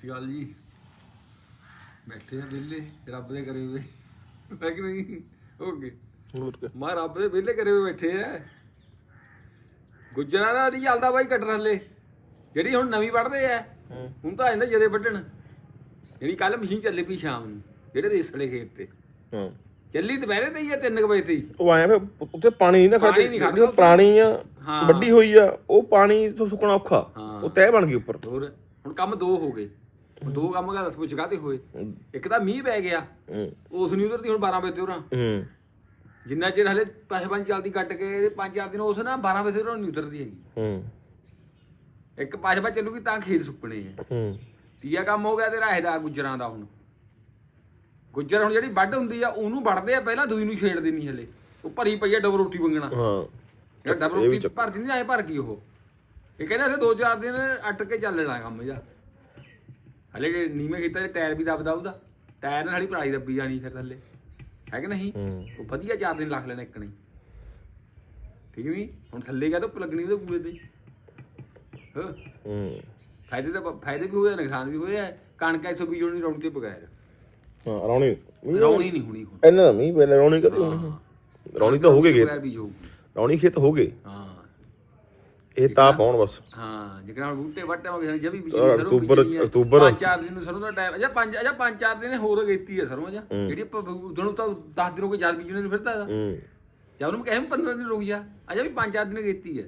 ਸਿਆਲ ਜੀ। ਬੈਠੇ ਆ ਵਿਹਲੇ ਰੱਬ ਦੇ ਕਰੇ ਹੋਏ। ਮੈਂ ਕਿ ਨਹੀਂ? ਓਕੇ ਹੋਰ ਕੀ ਮਾ ਰੱਬ ਦੇ ਵਿਹਲੇ ਕਰੇ ਹੋਏ ਬੈਠੇ ਆ। ਗੁੱਜਰਾਂ ਦਾ ਨਹੀਂ ਚੱਲਦਾ ਬਾਈ ਕੱਟਣ ਹਲੇ। ਜਿਹੜੀ ਹੁਣ ਨਵੀਂ ਵੱਢਦੇ ਆ ਹੁਣ ਤਾਂ ਆਂਦਾ ਜਦੇ ਵੱਢਣ। ਜਿਹੜੀ ਕੱਲ ਮਸ਼ੀਨ ਚੱਲੀ ਪਈ ਸ਼ਾਮ ਨੂੰ ਜਿਹੜੇ ਰੇਸਲੇ ਖੇਤ ਤੇ। ਹਾਂ। ਚੱਲੀ ਦੁਪਹਿਰੇ ਤੇ ਹੀ ਆ 3 ਵਜੇ ਤੇ ਉਹ ਆਇਆ ਫਿਰ ਉੱਥੇ ਪਾਣੀ ਨਹੀਂ ਨਾ ਖੜਦਾ ਜਿਹੜੀ ਉਹ ਪੁਰਾਣੀ ਆ। ਵੱਡੀ ਹੋਈ ਆ ਉਹ ਪਾਣੀ ਤੋਂ ਸੁੱਕਣਾ ਔਖਾ। ਉਹ ਤਹਿ ਬਣ ਗਈ ਉੱਪਰ। ਹੋਰ ਹੁਣ ਕੰਮ ਦੋ ਹੋ ਗਏ। ਹੁਣ ਦੋ ਕੰਮ ਦਾ ਦੱਸ ਪੁੱਛ ਕਾਤੇ ਹੋਏ? ਇੱਕ ਤਾਂ ਮੀਂਹ ਪੈ ਗਿਆ। ਹੂੰ। ਉਸ ਨਹੀਂ ਉਧਰਦੀ ਹੁਣ 12 ਵਜੇ ਤੇ ਹੂੰ। ਜਿੰਨਾ ਚਿਰ ਹਲੇ ਪੈਸੇ ਪੰਜ ਚੱਲਦੀ ਕੱਟ ਕੇ ਪੰਜ ਚਾਰ ਦਿਨ ਉਸ ਨਾ 12 ਵਜੇ ਤੋਂ ਨਹੀਂ ਉਤਰਦੀ ਹੈਗੀ। ਹੂੰ। ਇੱਕ ਪਾਸੇ ਪਾ ਚੱਲੂਗੀ ਤਾਂ ਖੇਤ ਸੁੱਕਣੇ ਆ। ਹੂੰ। ਤੀਆ ਕੰਮ ਹੋ ਗਿਆ ਤੇਰਾ ਇਹਦਾ ਗੁੱਜਰਾਂ ਦਾ ਹੁਣ। ਗੁੱਜਰ ਹੁਣ ਜਿਹੜੀ ਵੱਢ ਹੁੰਦੀ ਆ ਉਹਨੂੰ ਵੱਢਦੇ ਆ ਪਹਿਲਾਂ ਦੂਈ ਨੂੰ ਛੇੜਦੇ ਨਹੀਂ ਹਲੇ। ਉਹ ਭਰੀ ਪਈ ਆ ਡਬਲ ਰੋਟੀ ਵੰਗਣਾ ਹਾਂ। ਜਿਹੜਾ ਇਹ ਵੀ ਰੋਟੀ ਭਰਦੀ ਨਹੀਂ ਆਏ ਭਰ ਗਈ ਉਹ। ਇਹ ਕਹਿੰਦੇ ਹਲੇ ਦੋ ਚਾਰ ਦਿਨ ਅੱਟ ਕੇ ਚੱਲਣਾ ਕੰਮ ਜਾ ਹਲੇ ਜੇ ਨੀਵੇਂ ਖੇਤਾਂ 'ਚ ਟਾਇਰ ਵੀ ਦਬਦਾ ਉਹਦਾ ਟਾਇਰ ਨਾਲ ਹਲੀ ਭਰਾਈ ਦੱਬੀ ਜਾਣੀ ਫਿਰ ਥੱਲੇ। ਹੈ ਕਿ ਨਹੀਂ? ਹੂੰ। ਉਹ ਵਧੀਆ ਚਾਰ ਦਿਨ ਲੱਖ ਲੈਣਾ ਇੱਕ ਨਹੀਂ ਠੀਕ ਨਹੀਂ ਹੁਣ ਥੱਲੇ ਗਿਆ ਤਾਂ ਲੱਗਣੀ ਉਹਦੇ ਕੂਏ ਤੇ। ਹੀ। ਹਾਂ। ਫਾਇਦੇ ਤਾਂ ਬ- ਫਾਇਦੇ ਵੀ ਹੋਏ ਆ, ਨੁਕਸਾਨ ਵੀ ਹੋਏ ਆ। ਕਣਕ ਐਸੋ ਬੀਜੋ ਨਹੀਂ ਰੌਣੀ ਤੇ ਬਗੈਰ। ਹਾਂ ਰੌਣੀ। ਰੌਣੀ ਨਹੀਂ ਹੋਣੀ ਹੁਣ। ਇਹਨਾਂ ਦਾ ਮੀਂਹ ਪਹਿਲੇ ਰੌਣੀ ਕਦੇ ਹੋਣੀ? ਰੌਣੀ ਤਾਂ ਹੋ ਗਏ ਖੇਤ। ਬਗੈਰ ਰੌਣੀ ਖੇਤ ਹੋ ਗਏ? ਹਾਂ। ਇਹ ਤਾਂ ਪਾਉਣ ਬਸ। ਹਾਂ ਜਿਕਣਾ ਬੂਟੇ ਵੱਟੇ ਹੋ ਗਏ ਜਬੀ ਅਹ ਅਕਤੂਬਰ- ਅਕਤੂਬਰ। ਪੰਜ ਚਾਰ ਦਿਨ ਨੂੰ ਸਰੋਂ ਦਾ ਟਾਈਮ ਅਜਾ ਪੰਜ ਅਜਾ ਪੰਜ ਚਾਰ ਦਿਨ ਹੋਰ ਗੇਤੀ ਹੈ ਸਰੋਂ ਅਜਾ ਜਿਹੜੀ ਉਦੋਂ ਤਾਂ 10 ਦਿਨ ਹੋ ਗਏ ਜਦ ਬੀਜਣੇ ਨੂੰ ਫਿਰਦਾ ਜਾਂ ਉਹਨੂੰ ਕਹੇ 15 ਦਿਨ ਰੁਕ ਜਾ। ਅਜਾ ਵੀ ਪੰਜ ਚਾਰ ਦਿਨ ਗੇਤੀ ਹੈ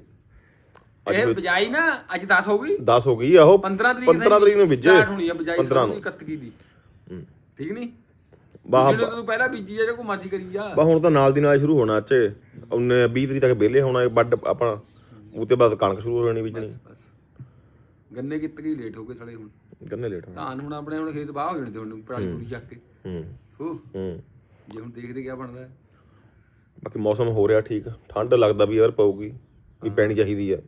ਇਹ ਬਜਾਈ ਨਾ ਅੱਜ 10 ਹੋ ਗਈ। 10 ਹੋ ਗਈ ਆ ਉਹ 15 ਤਰੀਕ 15 ਤਰੀਕ ਨੂੰ ਬੀਜੇ। ਸਟਾਰਟ ਹੋਣੀ ਆ ਬਜਾਈ 15 ਸਰੋਂ ਨੂੰ। ਦੀ ਕੱਤਕੀ ਦੀ। ਹੂੰ। ਠੀਕ ਨਹੀਂ ਬਾਹ ਤੂੰ ਪਹਿਲਾਂ ਬੀਜੀ ਆ ਜੇ ਕੋਈ ਮਰਜ਼ੀ ਕਰੀ ਜਾ ਬਾ ਹੁਣ ਤਾਂ ਨਾਲ ਦੀ ਨਾਲ ਸ਼ੁਰੂ ਹੋਣਾ ਅੱਜ ਉਹਨੇ 20 ਤਰੀਕ ਤੱਕ ਵਿਹਲੇ ਹੋਣਾ ਵੱਡ ਆਪਣਾ। ਉਹ ਤੇ ਬਾਅਦ ਕਣਕ ਸ਼ੁਰੂ ਹੋ ਜਾਣੀ ਬੀਜਣੀ ਬਸ ਗੰਨੇ ਕਿਤਕੀ ਲੇਟ ਹੋ ਗਏ ਸਾਲੇ ਹੁਣ? ਗੰਨੇ ਲੇਟ ਹੋਣਾ। ਧਾਨ ਹੁਣ ਆਪਣੇ ਹੁਣ ਖੇਤ ਬਾਹ ਹੋ ਜਾਣੇ ਤੇ ਹੁਣ ਪਰਾਲੀ ਪੂਰੀ ਚੱਕ ਕੇ। ਹੂੰ। ਹੋ। ਹੂੰ। ਜੇ ਹੁਣ ਦੇਖਦੇ ਕਿਆ ਬਣਦਾ। ਹੈ। ਬਾਕੀ ਮੌਸਮ ਹੋ ਰਿਹਾ ਠੀਕ। ਠੰਡ ਲੱਗਦਾ ਵੀ ਯਾਰ ਪਊਗੀ ਵੀ ਪੈਣੀ ਚਾਹੀਦੀ ਆ।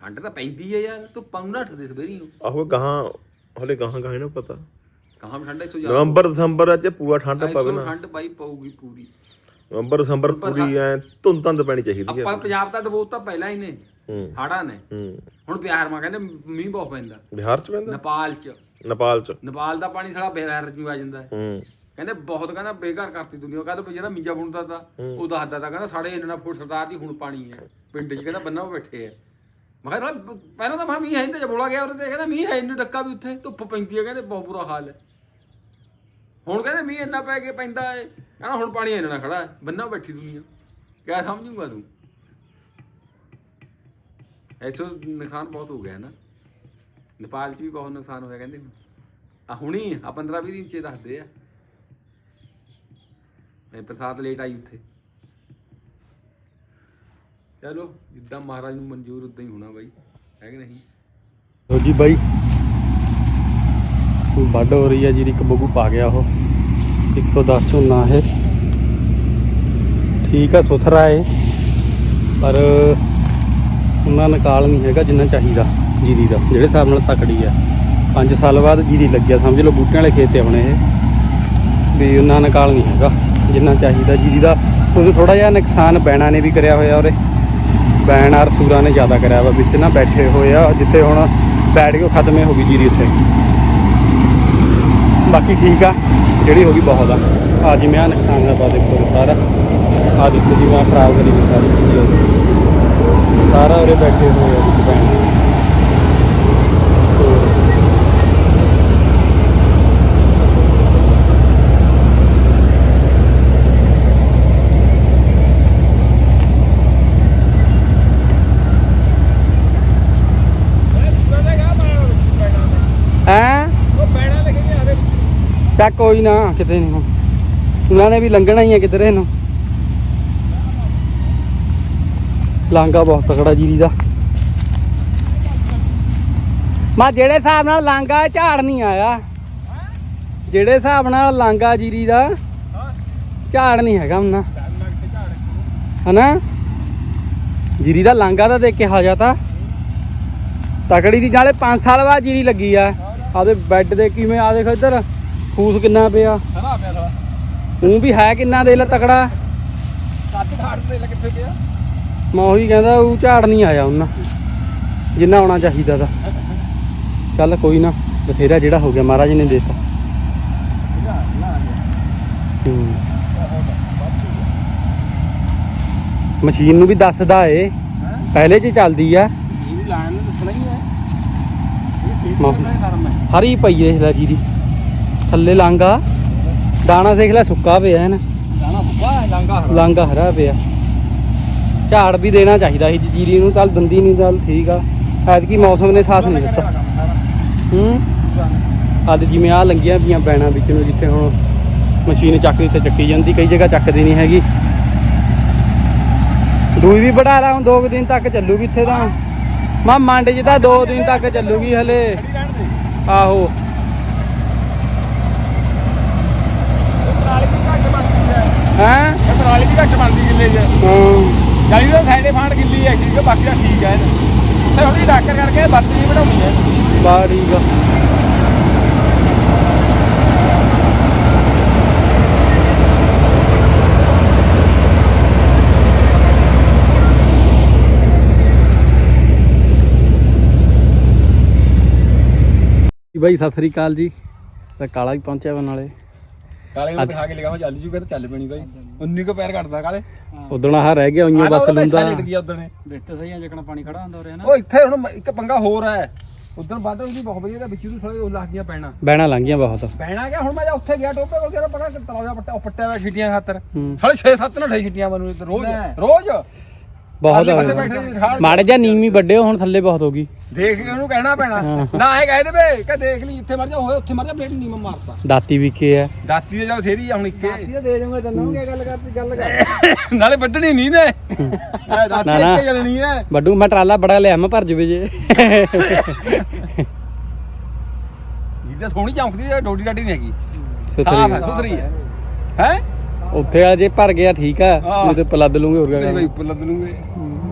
ਠੰਡ ਤਾਂ ਪੈਂਦੀ ਹੈ ਯਾਰ ਤੂੰ ਪਾਉਣਾ ਉੱਠਦੇ ਸਵੇਰੀ ਨੂੰ। ਆਹੋ ਗਾਹਾਂ ਹਲੇ ਗਾਹਾਂ ਗਾਹਾਂ ਨਾ ਪਤਾ। ਕਹਾਂ ਵੀ ਠੰਡ 100 ਨਵੰਬਰ ਦਸੰਬਰ ਚ ਪੂਰਾ ਠੰਡ ਪਵੇ ਨਾ। ਠੰਡ ਬਾਈ ਪਊਗੀ ਪੂਰੀ। ਨਵੰਬਰ ਦਸੰਬਰ ਪੂਰੀ ਐ ਧੁੰਦ ਧੰਦ ਪੈਣੀ ਚਾਹੀਦੀ ਆ ਆਪਾਂ ਪੰਜਾਬ ਦਾ ਡਬੋਤ ਤਾਂ ਪਹਿਲਾਂ ਹੀ ਨੇ ਹੂੰ। ਹਾੜਾਂ ਨੇ। ਹੂੰ। ਹੁਣ ਬਿਹਾਰ ਮਾ ਕਹਿੰਦੇ ਮੀਂਹ ਬਹੁਤ ਪੈਂਦਾ। ਬਿਹਾਰ ਚ ਪੈਂਦਾ? ਨੇਪਾਲ ਚ। ਨੇਪਾਲ ਚ। ਨੇਪਾਲ ਦਾ ਪਾਣੀ ਸਾਲਾ ਬਿਹਾਰ ਚ ਵੀ ਆ ਜਾਂਦਾ। ਹੈ। ਹੂੰ ਕਹਿੰਦੇ ਬਹੁਤ ਕਹਿੰਦਾ ਬੇਘਰ ਕਰਤੀ ਦੁਨੀਆ। ਕਹਿੰਦਾ ਵੀ ਜਿਹੜਾ ਮੀਂਜਾ ਬੁਣਦਾ ਤਾ ਉਹ ਦੱਸਦਾ ਤਾ ਕਹਿੰਦਾ ਸਾਡੇ ਇੰਨਾ ਫੁੱਟ ਸਰਦਾਰ ਜੀ ਹੁਣ ਪਾਣੀ ਹੈ। ਪਿੰਡ 'ਚ ਕਹਿੰਦਾ ਬੰਨਾ ਬੈਠੇ ਆ। ਮੈਂ ਕਿਹਾ ਸਾਲਾ ਪਹਿਲਾਂ ਤਾਂ ਮੈਂ ਮੀਂਹ ਹੈ ਨਹੀਂ ਤੇ ਬੋਲਾ ਗਿਆ ਉਹਦੇ ਤੇ ਕਹਿੰਦਾ ਮੀਂਹ ਹੈ ਨਹੀਂ ਡੱਕਾ ਵੀ ਉੱਥੇ ਧੁੱਪ ਪੈਂਦੀ ਹੈ ਕਹਿੰਦੇ ਬਹੁਤ ਬੁਰਾ ਹਾਲ ਹੈ। ਹੁਣ ਕਹਿੰਦੇ ਮੀਂਹ ਇੰਨਾ ਪੈ ਕੇ ਪੈਂਦਾ ਹੈ। ਕਹਿੰਦਾ ਹੁਣ ਪਾਣੀ ਇੰਨਾ ਖੜਾ ਬੰਨਾ ਬੈਠੀ ਦੁਨੀਆ ਕਿਆ ਸਮਝੂਗਾ ਤੂੰ? ਐਸੋ ਨੁਕਸਾਨ ਬਹੁਤ ਹੋ ਗਿਆ ਨਾ। ਨੇਪਾਲ 'ਚ ਵੀ ਬਹੁਤ ਨੁਕਸਾਨ ਹੋਇਆ, ਕਹਿੰਦੇ। ਆ ਹੁਣੀ ਆ 15 20 ਦਿਨ 'ਚ ਦੱਸਦੇ ਆ। ਮੈਂ ਪ੍ਰਸਾਦ ਲੇਟ ਆਈ ਉੱਥੇ। ਚਲੋ, ਜਿੱਦਾਂ ਮਹਾਰਾਜ ਨੂੰ ਮਨਜ਼ੂਰ ਉਦਾਂ ਹੀ ਹੋਣਾ ਬਾਈ। ਹੈ ਕਿ ਨਹੀਂ? ਲੋ ਜੀ ਬਾਈ। ਵੱਢ ਹੋ ਰਹੀ ਹੈ ਜੀ ਇੱਕ ਬੱਗੂ ਪਾ ਗਿਆ ਉਹ। 110 ਝੋਨਾ ਇਹ। ਠੀਕ ਆ, ਸੁਥਰਾ ਹੈ ਪਰ ਉਹਨਾਂ ਨਿਕਾਲ ਨਹੀਂ ਹੈਗਾ ਜਿੰਨਾ ਚਾਹੀਦਾ ਜੀਰੀ ਦਾ। ਜਿਹੜੇ ਹਿਸਾਬ ਨਾਲ ਤਕੜੀ ਆ। 5 ਸਾਲ ਬਾਅਦ ਜੀਰੀ ਲੱਗਿਆ ਸਮਝ ਲਓ ਬੂਟਿਆਂ ਵਾਲੇ ਖੇਤ ਤੇ ਆਉਣੇ ਇਹ। ਵੀ ਉਹਨਾਂ ਨਿਕਾਲ ਨਹੀਂ ਹੈਗਾ ਜਿੰਨਾ ਚਾਹੀਦਾ ਜੀਰੀ ਦਾ। ਉਹ ਥੋੜਾ ਜਿਹਾ ਨੁਕਸਾਨ ਬੈਣਾ ਨੇ ਵੀ ਕਰਿਆ ਹੋਇਆ ਉਹਦੇ ਬੈਣ ਆਰ ਸੂਰਾ ਨੇ ਜ਼ਿਆਦਾ ਕਰਿਆ ਵਾ। ਵਿੱਚ ਨਾ ਬੈਠੇ ਹੋਏ ਆ, ਜਿੱਥੇ ਹੁਣ ਬੈਠ ਕੇ ਖਤਮ ਹੀ ਹੋ ਗਈ ਜੀਰੀ ਉੱਥੇ। ਬਾਕੀ ਠੀਕ ਆ। ਜਿਹੜੀ ਹੋ ਗਈ ਬਹੁਤ ਆ। ਆ ਜਿਵੇਂ ਆ ਨੁਕਸਾਨ ਦਾ ਪਾ ਦੇਖੋ ਸਾਰਾ। ਆ ਦੇਖੋ ਜਿਵੇਂ ਖਰਾਬ ਕਰੀ ਗਈ ਸਾਰੀ। ਚੀਜ਼ ਉਹਦੀ। ਸਾਰਾ ਉਰੇ ਬੈਠੇ ਹੋਏ ਆ ਵਿੱਚ ਬੈਣ ਹੈ ਚੱਕ ਕੋਈ ਨਾ, ਕਿਤੇ ਨਹੀਂ ਹੁਣ। ਉਹਨਾਂ ਨੇ ਵੀ ਲੰਘਣਾ ਹੀ ਆ ਕਿਧਰੇ ਨੂੰ। ਲਾਂਗਾ ਬਹੁਤ ਤਕੜਾ ਜੀਰੀ ਦਾ। ਮਾ ਜਿਹੜੇ ਹਿਸਾਬ ਨਾਲ ਲਾਂਗਾ ਝਾੜ ਨਹੀਂ ਆਇਆ, ਜਿਹੜੇ ਹਿਸਾਬ ਨਾਲ ਲਾਂਗਾ ਜੀਰੀ ਦਾ, ਝਾੜ ਨਹੀਂ ਹੈਗਾ ਉਹਨਾਂ। ਹਨਾ? ਜੀਰੀ ਦਾ ਲਾਂਗਾ ਤਾਂ ਦੇਖ ਕੇ ਹਾਜਾ ਤਾਂ। ਤਕੜੀ ਦੀ ਨਾਲੇ 5 ਸਾਲ ਬਾਅਦ ਜੀਰੀ ਲੱਗੀ ਆ। ਆਦੇ ਬੈੱਡ ਦੇ ਕਿਵੇਂ ਆ ਦੇਖ ਇੱਧਰ। ਫੂਸ ਕਿੰਨਾ ਪਿਆ? ਹਨਾ ਪਿਆ ਸਾਲਾ। ਉਹ ਵੀ ਹੈ ਕਿੰਨਾ ਦੇ ਲੈ ਤਕੜਾ? ਕੱਟ ਘਾਟ ਤੇ ਲੈ ਕਿੱਥੇ ਗਿਆ? ਮੈਂ ਉਹੀ ਕਹਿੰਦਾ ਉਹ ਝਾੜ ਨਹੀਂ ਆਇਆ ਉਹਨਾਂ। ਜਿੰਨਾ ਆਉਣਾ ਚਾਹੀਦਾ ਦਾ। ਚੱਲ ਕੋਈ ਨਾ ਬਥੇਰਾ ਜਿਹੜਾ ਹੋ ਗਿਆ ਮਹਾਰਾਜ ਨੇ ਦੇਤਾ। ਮਸ਼ੀਨ ਨੂੰ ਵੀ ਦੱਸਦਾ ਏ। ਪਹਿਲੇ 'ਚ ਚੱਲਦੀ ਆ। ਹਰੀ ਪਈ ਏ ਲੈ ਜੀਰੀ ਥੱਲੇ ਲਾਂਗਾ ਦਾਣਾ ਦੇਖ ਲੈ ਸੁੱਕਾ ਪਿਆ ਹੈ ਨਾ ਦਾਣਾ ਸੁੱਕਾ ਹੈ ਲਾਂਗਾ ਹਰਾ। ਲਾਂਗਾ ਹਰਾ ਪਿਆ। ਝਾੜ ਵੀ ਦੇਣਾ ਚਾਹੀਦਾ ਸੀ ਜੀਰੀ ਨੂੰ ਚੱਲ ਦੰਦੀ ਨਹੀਂ ਚੱਲ ਠੀਕ ਆ। ਐਤਕੀ ਮੌਸਮ ਨੇ ਸਾਥ ਨਹੀਂ ਦਿੱਤਾ। ਹੂੰ? ਅੱਜ ਜਿਵੇਂ ਆ ਲੰਗੀਆਂ ਪਈਆਂ ਪੈਣਾ ਵਿੱਚ ਨੂੰ ਜਿੱਥੇ ਹੁਣ ਮਸ਼ੀਨ ਚੱਕ ਦੀ ਤੇ ਚੱਕੀ ਜਾਂਦੀ ਕਈ ਜਗ੍ਹਾ ਚੱਕਦੀ ਨਹੀਂ ਹੈਗੀ। ਦੂਈ ਵੀ ਵਧਾ ਲਾ ਹੁਣ 2 ਦਿਨ ਤੱਕ ਚੱਲੂਗੀ ਇੱਥੇ ਤਾਂ। ਮਾ ਮੰਡ 'ਚ ਤਾਂ 2 ਦਿਨ ਤੱਕ ਚੱਲੂਗੀ ਹਲੇ। ਦੇ। ਆਹੋ ਪਰਾਲੀ ਵੀ ਘੱਟ ਬਣਦੀ ਹੈ? ਹੈਂ ਇਹ ਪਰਾਲੀ ਵੀ ਘੱਟ ਬਣਦੀ ਕਿੱਲੇ 'ਚ। ਹਾਂ। ਜਾਈ ਤਾਂ ਸਾਈਡੇ ਫਾਂਡ ਕਿੱਲੀ ਹੈ ਕਿ ਬਾਕੀ ਤਾਂ ਠੀਕ ਹੈ ਤੇ ਹੁਣ ਇਹ ਡਾਕਰ ਕਰਕੇ ਬੱਤ ਜੀ ਬਣਾਉਣੀ ਹੈ ਬਾ ਠੀਕ ਆ। ਜੀ ਬਾਈ ਸਤਿ ਸ੍ਰੀ ਅਕਾਲ ਜੀ। ਤੇ ਕਾਲਾ ਵੀ ਪਹੁੰਚਿਆ ਵਾ ਨਾਲੇ। ਕਾਲੇ ਨੂੰ ਦਿਖਾ ਕੇ ਲਿਖਾਵਾਂ ਚੱਲ ਜੂਗਾ ਤਾਂ ਚੱਲ ਪੈਣੀ ਬਾਈ। 19 ਕੋ ਪੈਰ ਕੱਟਦਾ ਕਾਲੇ। ਉਦਣ ਆਹ ਰਹਿ ਗਿਆ ਉਈਓ ਬਸ ਲੁੰਦਾ ਲਟ ਗਿਆ ਉਦਣੇ। ਵਿੱਚ ਜਕਣਾ ਪਾਣੀ ਖੜਾ ਹੁੰਦਾ ਰਿਹਾ ਉਹ ਇੱਥੇ ਹੁਣ ਇੱਕ ਪੰਗਾ ਹੋਰ ਹੈ। ਉਦੋਂ ਵੱਧ ਉਹਦੀ ਬਹੁਤ ਵਧੀਆ ਤੇ ਵਿੱਚ ਨੂੰ ਥੋੜੇ ਉਹ ਲੱਗ ਗਈਆਂ ਪੈਣਾ। ਲੰਘ ਗਿਆ ਬਹੁਤ। ਪੈਣਾ ਕਿ ਹੁਣ ਮੈਂ ਜਾ ਉੱਥੇ ਗਿਆ ਟੋਪੇ ਕੋਲ ਜਿਹੜਾ ਪਤਾ ਤਲਾw ਦਾ ਪੱਟਾ ਉਹ ਪੱਟਿਆ ਹੋਇਆ ਛਿੱਟੀਆਂ ਖਾਤਰ। ਸਾਲੇ 6-7 ਨਾ ਠਾਈ ਛਿੱਟੀਆਂ ਮੈਨੂੰ ਰੋਜ਼ ਰੋਜ਼। ਬਹੁਤ ਨੇ ਠਾਲ ਮਾੜੇ ਜਿਹਾ ਨੀਵੀਂ ਵੱਡੇ ਹੁਣ ਥੱਲੇ ਬਹੁਤ ਹੋ ਗਈ। ਦੇਖ ਕੇ ਉਹਨੂੰ ਕਹਿਣਾ ਪੈਣਾ। ਹਾਂ। ਨਾ ਇਹ ਕਹਿ ਦੇਵੇ ਕਿ ਦੇਖ ਲਈ ਇੱਥੇ ਮਰ ਜਾ ਹੋਏ ਉੱਥੇ ਮਰ ਜਾ ਬਲੇਡ ਨੀਮ ਮਾਰਤਾ। ਦਾਤੀ ਵੀ ਕੇ ਆ। ਦਾਤੀ ਦੇ ਚੱਲ ਫੇਰੀ ਆ ਹੁਣ ਇੱਕੇ। ਦੇ ਦੇਵਾਂਗਾ ਤੈਨੂੰ ਕੀ ਗੱਲ ਕਰਤੀ ਗੱਲ ਕਰ। ਨਾਲੇ ਵੱਢਣੀ ਨਹੀਂ ਨੇ। ਇਹ ਦਾਤੀ ਨਾ, ਨਾ। ਇੱਕੇ ਹੈ ਵੱਡੂ ਮੈਂ ਟਰਾਲਾ ਬੜਾ ਲਿਆ ਮੈਂ ਭਰ ਜਵੇ ਜੇ। ਇਹਦੇ ਸੋਹਣੀ ਚਮਕਦੀ ਹੈ ਡੋਡੀ ਡਾਡੀ ਨਹੀਂ ਹੈਗੀ। ਸੁਥਰੀ ਸਾਫ਼ ਹੈ ਸੁਥਰੀ ਹੈ ਹੈ? ਉੱਥੇ ਆ ਜੇ ਭਰ ਗਿਆ ਠੀਕ ਆ। ਹਾਂ। ਨਹੀਂ ਤੇ ਪਲੱਦ ਲੂੰਗੇ ਹੋਰ ਨਹੀਂ ਕਿਆ ਬਈ ਉੱਪਰ ਲੱਦ ਲੂੰਗੇ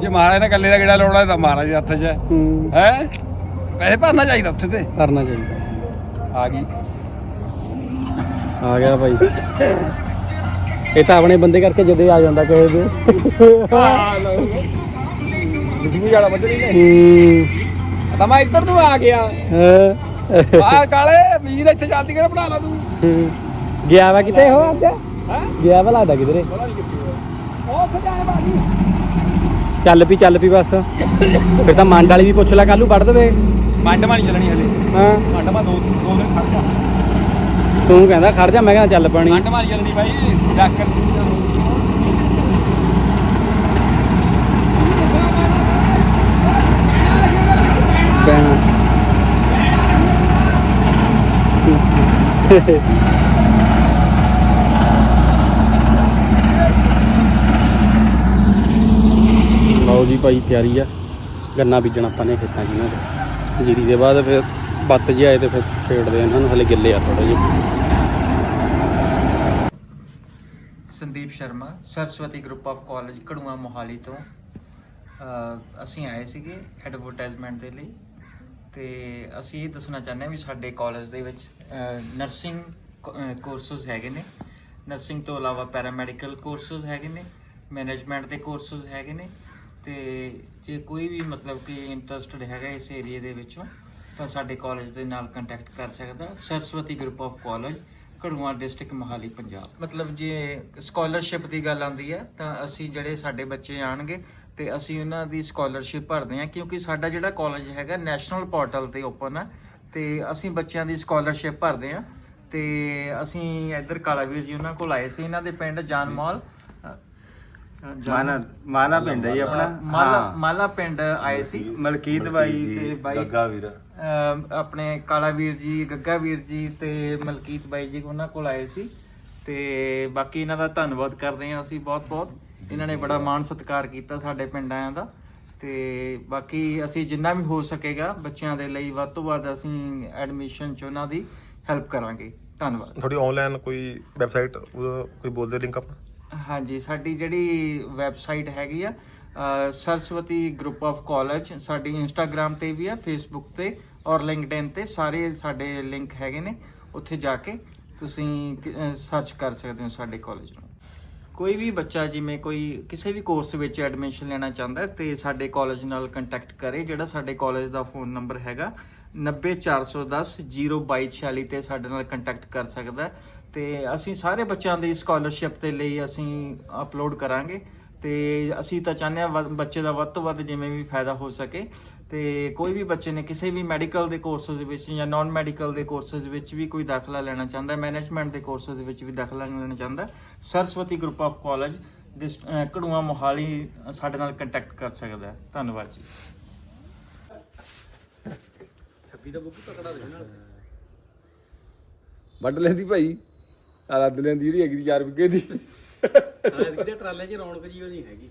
ਜੇ ਮਹਾਰਾਜ ਨੇ ਕੱਲੇ ਦਾ ਗੇੜਾ ਲਾਉਣਾ ਤਾਂ ਮਹਾਰਾਜ ਦੇ ਹੱਥ 'ਚ ਹੈ। ਹੂੰ। ਹੈ? ਪੈਸੇ ਭਰਨਾ ਚਾਹੀਦਾ ਉੱਥੇ ਤੇ। ਭਰਨਾ ਚਾਹੀਦਾ। ਆ ਗਈ। ਆ ਗਿਆ ਭਾਈ। ਇਹ ਤਾਂ ਆਪਣੇ ਬੰਦੇ ਕਰਕੇ ਜਦੇ ਆ ਜਾਂਦਾ ਕਿਸੇ ਦੇ। ਆ ਲਓ। ਬਿਜਲੀ ਵਾਲਾ ਵੱਜਣੀ ਨੇ। ਹੂੰ। ਤਾਂ ਮੈਂ ਇੱਧਰ ਨੂੰ ਆ ਗਿਆ। ਹਾਂ। ਆ ਕਾਲੇ ਵੀਰ ਇੱਥੇ ਚੱਲਦੀ ਕਰ ਬਣਾ ਲਾ ਤੂੰ। ਹੂੰ। ਗਿਆ ਵਾ ਕਿਤੇ ਹੋ ਅੱਜ? ਹੈ ਗਿਆ ਵਾ ਲੱਗਦਾ ਕਿਧਰੇ? ਪਤਾ ਨਹੀਂ ਕਿੱਥੇ ਹੈ ਉਹ ਉੱਥੇ ਜਾਣੇ ਬਾਜੀ ਚੱਲ ਪੀ ਚੱਲ ਪੀ ਬਸ। ਫਿਰ ਤਾਂ ਮੰਡ ਵਾਲੀ ਵੀ ਪੁੱਛ ਲੈ ਕੱਲੂ ਵੜ ਦੇਵੇ। ਮੰਡ ਮਾਣੀ ਚੱਲਣੀ ਹਲੇ। ਹਾਂ। ਮੰਡ ਮਾ ਦੋ ਦੋ ਦਿਨ ਖੜ ਜਾ। ਤੂੰ ਕਹਿੰਦਾ ਖੜ ਜਾ ਮੈਂ ਕਹਿੰਦਾ ਚੱਲ ਪਾਣੀ ਮੰਡ ਮਾਰੀ ਚੱਲਣੀ ਬਾਈ ਡਾਕਰ ਪੈਣਾ ਲਓ ਜੀ ਭਾਈ, ਤਿਆਰੀ ਆ। ਗੰਨਾ ਬੀਜਣ ਆਪਾਂ ਨੇ ਖੇਤਾਂ 'ਚ ਇਹਨਾਂ ਦੇ। ਜੀਰੀ ਦੇ ਬਾਅਦ ਫਿਰ ਬੱਤ ਜੇ ਆਏ ਤੇ ਫਿਰ ਛੇੜਦੇ ਆ ਇਹਨਾਂ ਨੂੰ, ਹਲੇ ਗਿੱਲੇ ਆ ਥੋੜੇ ਜਿਹੇ। Sandeep Sharma, Saraswati group of college Kadua Mohali ਤੋਂ। ਅਸੀਂ ਆਏ ਸੀਗੇ ਐਡਵਰਟਾਈਜ਼ਮੈਂਟ ਦੇ ਲਈ। ਤੇ ਅਸੀਂ ਇਹ ਦੱਸਣਾ ਚਾਹੁੰਦੇ ਹਾਂ ਵੀ ਸਾਡੇ ਕਾਲਜ ਦੇ ਵਿੱਚ ਨਰਸਿੰਗ ਕੋਰਸਸ ਹੈਗੇ ਨੇ। ਨਰਸਿੰਗ ਤੋਂ ਇਲਾਵਾ ਪੈਰਾਮੈਡੀਕਲ ਕੋਰਸਸ ਹੈਗੇ ਨੇ ਮੈਨੇਜਮੈਂਟ ਦੇ ਕੋਰਸਸ ਹੈਗੇ ਨੇ। ਤੇ ਜੇ ਕੋਈ ਵੀ ਮਤਲਬ ਕਿ ਇੰਟਰਸਟਡ ਹੈਗਾ ਇਸ ਏਰੀਆ ਦੇ ਵਿੱਚੋਂ, ਤਾਂ ਸਾਡੇ ਕਾਲਜ ਦੇ ਨਾਲ ਕੰਟੈਕਟ ਕਰ ਸਕਦਾ। Saraswati group of college Kadua district Mohali, Punjab. ਮਤਲਬ ਜੇ ਸਕਾਲਰਸ਼ਿਪ ਦੀ ਗੱਲ ਆਉਂਦੀ ਹੈ ਤਾਂ ਅਸੀਂ ਜਿਹੜੇ ਸਾਡੇ ਬੱਚੇ ਆਣਗੇ, ਤੇ ਅਸੀਂ ਉਹਨਾਂ ਦੀ ਸਕਾਲਰਸ਼ਿਪ ਭਰਦੇ ਹਾਂ ਕਿਉਂਕਿ ਸਾਡਾ ਜਿਹੜਾ ਕਾਲਜ ਹੈਗਾ ਨੈਸ਼ਨਲ ਪੋਰਟਲ ਤੇ ਓਪਨ ਹੈ ਤੇ ਅਸੀਂ ਬੱਚਿਆਂ ਦੀ ਸਕਾਲਰਸ਼ਿਪ ਭਰਦੇ ਹਾਂ ਤੇ ਅਸੀਂ ਇੱਧਰ ਕਾਲਾਵੀਰ ਜੀ ਉਹਨਾਂ ਕੋਲ ਆਏ ਸੀ, ਇਹਨਾਂ ਦੇ ਪਿੰਡ ਜਾਨਮੌਲ ਮਾਨਾ ਮਾਨਾ ਪਿੰਡ ਹੈ ਜੀ ਆਪਣਾ। ਮਾਲਾ ਮਾਲਾ ਪਿੰਡ ਆਏ ਸੀ। ਮਲਕੀਤ ਬਾਈ ਤੇ ਬਾਈ ਗੱਗਾ ਵੀਰ। ਆਪਣੇ ਕਾਲਾ ਵੀਰ ਜੀ ਗੱਗਾ ਵੀਰ ਜੀ ਤੇ ਮਲਕੀਤ ਬਾਈ ਜੀ ਉਹਨਾਂ ਕੋਲ ਆਏ ਸੀ। ਤੇ ਬਾਕੀ ਇਹਨਾਂ ਦਾ ਧੰਨਵਾਦ ਕਰਦੇ ਹਾਂ ਅਸੀਂ ਬਹੁਤ ਬਹੁਤ ਇਹਨਾਂ ਨੇ ਬੜਾ ਮਾਣ ਸਤਿਕਾਰ ਕੀਤਾ ਸਾਡੇ ਪਿੰਡਾਂ ਦਾ। ਤੇ ਬਾਕੀ ਅਸੀਂ ਜਿੰਨਾ ਵੀ ਹੋ ਸਕੇਗਾ ਬੱਚਿਆਂ ਦੇ ਲਈ ਵੱਧ ਤੋਂ ਵੱਧ ਅਸੀਂ ਐਡਮਿਸ਼ਨ ਚ ਉਹਨਾਂ ਦੀ ਹੈਲਪ ਕਰਾਂਗੇ। ਧੰਨਵਾਦ। ਤੁਹਾਡੀ ਆਨਲਾਈਨ ਕੋਈ ਵੈਬਸਾਈਟ ਕੋਈ ਬੋਲਦੇ ਲਿੰਕ ਆਪਾਂ? ਹਾਂਜੀ, ਸਾਡੀ ਜਿਹੜੀ ਵੈਬਸਾਈਟ ਹੈਗੀ ਆ ਸਰਸਵਤੀ ਗਰੁੱਪ ਆਫ ਕਾਲਜ ਸਾਡੀ ਇੰਸਟਾਗ੍ਰam ਤੇ ਵੀ ਆ ਫੇਸਬੁੱਕ ਤੇ ਔਰ ਲਿੰਕਡਇਨ ਤੇ ਸਾਰੇ ਸਾਡੇ ਲਿੰਕ ਹੈਗੇ ਨੇ, ਉੱਥੇ ਜਾ ਕੇ ਤੁਸੀਂ ਸਰਚ ਕਰ ਸਕਦੇ ਹੋ ਸਾਡੇ ਕਾਲਜ ਨੂੰ। ਕੋਈ ਵੀ ਬੱਚਾ ਜਿਵੇਂ ਕੋਈ ਕਿਸੇ ਵੀ ਕੋਰਸ ਵਿੱਚ ਐਡਮਿਸ਼ਨ ਲੈਣਾ ਚਾਹੁੰਦਾ ਹੈ ਤੇ ਸਾਡੇ ਕਾਲਜ ਨਾਲ ਕੰਟੈਕਟ ਕਰੇ, ਜਿਹੜਾ ਸਾਡੇ ਕਾਲਜ ਦਾ ਫੋਨ ਨੰਬਰ ਹੈਗਾ 90410 02246 ਤੇ ਸਾਡੇ ਨਾਲ ਕੰਟੈਕਟ ਕਰ ਸਕਦਾ। ਹੈ ਤੇ ਅਸੀਂ ਸਾਰੇ ਬੱਚਿਆਂ ਦੀ ਸਕਾਲਰਸ਼ਿਪ ਦੇ ਲਈ ਅਸੀਂ ਅਪਲੋਡ ਕਰਾਂਗੇ ਤੇ ਅਸੀਂ ਤਾਂ ਚਾਹੁੰਦੇ ਹਾਂ ਵੱਧ- ਬੱਚੇ ਦਾ ਵੱਧ ਤੋਂ ਵੱਧ ਜਿਵੇਂ ਵੀ ਫਾਇਦਾ ਹੋ ਸਕੇ ਤੇ ਕੋਈ ਵੀ ਬੱਚੇ ਨੇ ਕਿਸੇ ਵੀ ਮੈਡੀਕਲ ਦੇ ਕੋਰਸਸ ਦੇ ਵਿੱਚ ਜਾਂ ਨਾਨ ਮੈਡੀਕਲ ਦੇ ਕੋਰਸਸ ਵਿੱਚ ਵੀ ਕੋਈ ਦਾਖਲਾ ਲੈਣਾ ਚਾਹੁੰਦਾ ਹੈ ਮੈਨੇਜਮੈਂਟ ਦੇ ਕੋਰਸਸ ਦੇ ਵਿੱਚ ਵੀ ਦਾਖਲਾ ਲੈਣਾ ਚਾਹੁੰਦਾ, Saraswati group of college Kadua Mohali ਸਾਡੇ ਨਾਲ ਕੰਟੈਕਟ ਕਰ ਸਕਦਾ ਹੈ। ਧੰਨਵਾਦ ਜੀ। ਵੱਢ ਲੈਂਦੀ ਭਾਈ। ਆ ਲੱਦ ਲੈਂਦੀ ਜਿਹੜੀ ਹੈਗੀ 4 ਵਿਗੇ ਦੀ। ਕਿਤੇ ਟਰਾਲੇ 'ਚ ਰੌਣਕ ਜੀ ਨਹੀਂ ਹੈਗੀ।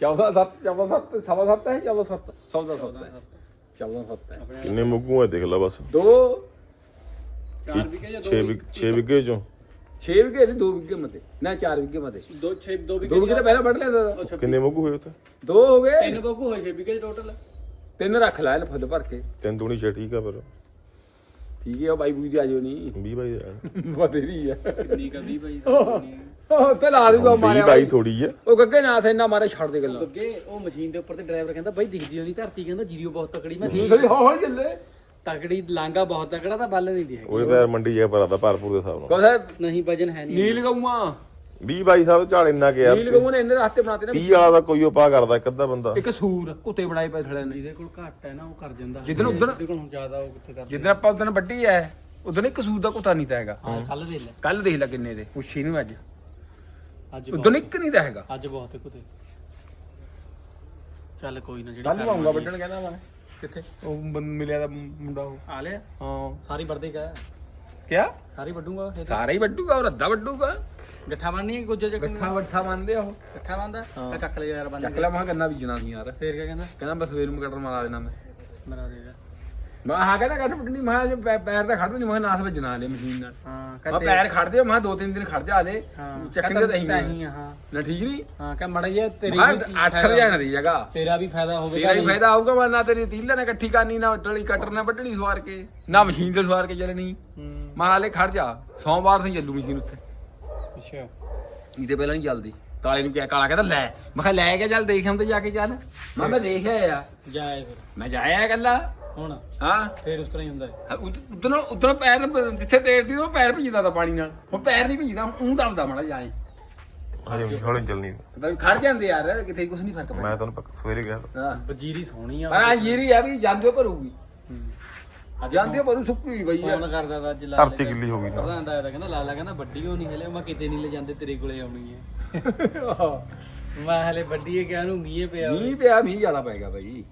14 7 14 7 ਸਵਾ 7 ਹੈ 14 7 14 7 ਹੈ। 14 7 ਹੈ। ਕਿੰਨੇ ਮੁੱਗੂ ਆ ਦੇਖ ਲੈ ਬਸ। ਦੋ। 4 ਵਿਗੇ ਜਾਂ 6 6 ਵਿਗੇ ਚੋਂ। 6 ਵਿਗੇ ਨਹੀਂ 2 ਵਿਗੇ ਮਤੇ ਨਾ 4 ਵਿਗੇ ਮਤੇ 2 6 2 2 ਵਿਗੇ ਤਾਂ ਪਹਿਲਾਂ ਵੱਢ ਲੈਂਦਾ ਤਾ। ਕਿੰਨੇ ਮੁੱਗੂ ਹੋਏ ਉੱਥੇ? ਦੋ ਹੋ ਗਏ। ਤਿੰਨ ਬੱਗੂ ਹੋਏ 6 ਵਿਗੇ ਟੋਟਲ ਤਿੰਨ ਰੱਖ ਲੈ ਇਹਨੂੰ ਫੁੱਲ ਭਰ ਕੇ। ਤਿੰਨ ਦੂਣੀ ਛੇ ਠੀਕ ਆ ਫਿਰ। ਠੀਕ ਹੈ ਉਹ ਬਾਈ ਬੂਈ ਦੀ ਆ ਜਾਓ ਨਹੀਂ 20 ਬਾਈ ਦਾ। ਬਥੇਰੀ ਆ। ਕਿੰਨੀ ਕਦੀ ਭਾਈ ਉਹ ਤੇ ਲਾ ਦੂਗਾ 20 ਮਾਰਿਆ ਬਾਈ ਥੋੜੀ ਆ। ਉਹ ਗੱਗੇ ਨਾਥ ਇੰਨਾ ਮਾਰੇ ਛੱਡ ਦੇ ਗੱਲਾਂ। ਅੱਗੇ ਉਹ ਮਸ਼ੀਨ ਦੇ ਉੱਪਰ ਤੇ ਡਰਾਈਵਰ ਕਹਿੰਦਾ ਬਾਈ ਦਿਖਦੀ ਨਹੀਂ ਧਰਤੀ ਕਹਿੰਦਾ ਜੀਰੀਓ ਬਹੁਤ ਤਕੜੀ ਮੈਂ ਠੀਕ ਥੋੜੀ ਹੌਲੀ ਚੱਲੇ। ਤਕੜੀ ਲਾਂਗਾ ਬਹੁਤ ਤਕੜਾ ਤਾਂ ਬੱਲ ਨਹੀਂ ਦੀ ਹੈਗੀ ਉਹਦੇ ਤਾਂ ਯਾਰ ਮੰਡੀ ਜਾ ਪਰਾਦਾ ਭਰਪੂਰ ਦੇ ਹਿਸਾਬ ਨਾਲ। ਨਹੀਂ ਵਜਨ ਹੈ ਨਹੀਂ। ਨੀਲ ਗਊਆਂ। 20 ਬਾਈ ਸਾਹਿਬ ਝਾੜ ਇੰਨਾ ਕਿ ਯਾਰ ਨੀਲ ਗਊਆਂ ਨੇ ਇੰਨੇ ਰਸਤੇ ਬਣਾਤੇ ਨਾ 30 ਵਾਲਾ ਦਾ ਕੋਈ ਉਪਾਅ ਕਰਦਾ ਇੱਕ ਅੱਧਾ ਬੰਦਾ। ਇੱਕ ਸੂਰ ਕੁੱਤੇ ਬਣਾਏ ਪਏ ਥਲੇ ਨੇ। ਜਿਹਦੇ ਕੋਲ ਘੱਟ ਹੈ ਨਾ ਉਹ ਕਰ ਜਾਂਦਾ। ਜਿੱਦਣ ਉਦਣ ਜਿਹਦੇ ਕੋਲ ਹੁਣ ਜ਼ਿਆਦਾ ਉਹ ਕਿੱਥੇ ਕਰ ਜਿੱਦਣ ਆਪਾਂ ਉਦਣ ਵੱਡੀ ਐ ਉਦਣ ਇੱਕ ਸੂਰ ਦਾ ਕੁੱਤਾ ਨਹੀਂ ਤਾਂ ਹੈਗਾ। ਹਾਂ ਕੱਲ ਦੇ ਲੈ। ਕੱਲ ਦੇਖ ਲੈ ਕਿੰਨੇ ਦੇ ਪੁੱਛੀ ਨੂੰ ਅੱਜ। ਅੱਜ ਉਦਣ ਇੱਕ ਨਹੀਂ ਤਾਂ ਹੈਗਾ। ਅੱਜ ਬਹੁਤ ਹੈ ਕੁਤੇ। ਚੱਲ ਕੋਈ ਨਾ ਜਿਹੜੀ ਕੱਲ ਆਉਂਗਾ ਵੱਢਣ ਕਹਿੰਦਾ ਮੈਂ ਕਿੱਥੇ? ਉਹ ਮਿਲਿਆ ਦਾ ਮੁੰਡਾ ਉਹ। ਆ ਲਿਆ? ਹਾਂ। ਸਾਰੀ ਵਰਦੇ ਕਾ ਕਿਆ? ਸਾਰੀ ਵੱਡੂਗਾ ਇਹ ਸਾਰਾ ਹੀ ਵੱਡੂਗਾ ਉਹ ਰੱਦਾ ਵੱਡੂਗਾ ਗੱਠਾ ਬਣਨੀ ਹੈ ਗੁੱਜੇ ਚ ਗੱਠਾ ਵੱਠਾ ਮੰਨਦੇ ਆ ਉਹ। ਗੱਠਾ ਬੰਦਾ ਆ ਚੱਕ ਲੈ ਯਾਰ ਬੰਦ ਚੱਕ ਲੈ ਮੈਂ ਗੰਨਾ ਬੀਜਣਾ ਸੀ ਯਾਰ। ਫੇਰ ਕਿਆ ਕਹਿੰਦਾ? ਕਹਿੰਦਾ ਬਸ ਸਵੇਰ ਨੂੰ ਕਟਰ ਮਾਰਾ ਦੇਣਾ ਮੈਂ। ਮੇਰਾ ਦੇਗਾ ਮੈਂ ਹਾਂ ਕਹਿੰਦਾ ਕੱਟ ਪਟਣੀ ਮੈਂ ਕਿਹਾ ਜੇ ਪੈ- ਪੈਰ ਤਾਂ ਖੜ ਨਹੀਂ ਮੈਂ ਕਿਹਾ ਨਾਸ ਵੱਜਣਾ ਹਲੇ ਮਸ਼ੀਨ ਨਾਲ। ਹਾਂ ਮੈਂ ਪੈਰ ਖੜ ਦਿਓ ਮੈਂ ਕਿਹਾ ਦੋ ਤਿੰਨ ਦਿਨ ਖੜ ਜਾ ਹਾਂ ਚੱਕਣਗੇ ਤਾਂ ਹੀ ਹੀ ਆ, ਹਾਂ। ਨਾ ਠੀਕ ਨਹੀਂ? ਹਾਂ ਕਹ ਮੜਾ ਜੇ ਤੇਰੀ ਮੈਂ ਵੀ 8 ਜਾਣ ਦੀ ਜਗ੍ਹਾ। ਤੇਰਾ ਵੀ ਫਾਇਦਾ ਹੋਵੇਗਾ ਤੇਰਾ ਹੀ ਫਾਇਦਾ ਆਊਗਾ ਮੈਂ ਨਾ ਤੇਰੀ ਤੀਲਾ ਨੇ ਇਕੱਠੀ ਕਰਨੀ ਨਾ ਟਲੀ ਕਟਰ ਨਾ ਵੱਢਣੀ ਸਵਾਰ ਕੇ। ਨਾ ਮਸ਼ੀਨ ਤੇ ਸਵਾਰ ਕੇ ਚੱਲਣੀ। ਹੂੰ। ਮੈਂ ਹਾਲੇ ਖੜ ਜਾ ਸੋਮਵਾਰ ਤੋਂ ਹੀ ਚੱਲੂ ਮਸ਼ੀਨ ਉੱਥੇ। ਅੱਛਾ। ਇਹਦੇ ਪਹਿਲਾਂ ਨਹੀਂ ਚੱਲਦੀ। ਕਾਲੇ ਨੂੰ ਕਿਹਾ ਕਾਲਾ ਕਹਿੰਦਾ ਲੈ। ਮੈਂ ਕਿਹਾ ਲੈ ਕੇ ਚੱਲ ਦੇਖ ਹਮ ਤੇ ਜਾ ਕੇ ਚੱਲ। ਮੈਂ ਮੈਂ ਦੇਖਿਆ ਆ ਜਾਏ ਫਿਰ। ਮੈਂ ਜਾਇਆ ਇਕੱਲਾ? ਹੁਣ? ਹਾਂ। ਫੇਰ ਉਸ ਤਰ੍ਹਾਂ ਹੀ ਹੁੰਦਾ। ਹੈ ਉਦੋਂ ਉਦੋਂ ਪੈਰ ਜਿੱਥੇ ਤੇਰਦੀ ਉਹ ਪੈਰ ਭਿੱਜਦਾ ਤਾਂ ਪਾਣੀ ਨਾਲ। ਉਹ ਪੈਰ ਨਹੀਂ ਭਿੱਜਦਾ ਉਹ ਦਬਦਾ ਮਾੜਾ ਜਾਏ ਹਲੇ ਹੌਲੀ ਚੱਲਣੀ। ਬਈ ਖੜ ਜਾਂਦੇ ਯਾਰ ਕਿਤੇ ਕੁਝ ਨਹੀਂ ਫ਼ਰਕ ਪੈਂਦਾ। ਮੈਂ ਤੁਹਾਨੂੰ ਪੱਕਾ ਸਵੇਰੇ ਗਿਆ। ਹਾਂ। ਵਜੀਰੀ ਸੋਹਣੀ ਆ। ਪਰ ਆ ਜੀਰੀ ਆ ਵੀ ਜਾਂਦੇ ਭਰੂਗੀ। ਜਾਂਦੇ ਭਰੂ ਸੁੱਕੀ ਗਈ ਆ। ਫੋਨ ਕਰਦਾ ਤਾਂ ਅੱਜ ਲਾ ਧਰਤੀ ਗਿੱਲੀ ਹੋ ਗਈ ਨਾ ਪ੍ਰਧਾਨ ਦਾ ਕਹਿੰਦਾ ਲਾਲਾ ਕਹਿੰਦਾ ਵੱਡੀ ਹੋ ਨਹੀਂ ਹਲੇ? ਮੈਂ ਕਿਤੇ ਨਹੀਂ ਲੈ ਜਾਂਦੇ ਤੇਰੇ ਕੋਲੇ ਆਉਣੀ ਹੈ। ਮੈਂ ਹਲੇ ਵੱਡੀ ਹੈ ਕਿਹਾ ਨੂੰ ਮੀਂਹ ਪਿਆ ਮੀਂਹ ਪਿਆ ਮੀਂਹ ਜ਼ਿਆਦਾ ਪਏਗਾ ਬਾਈ।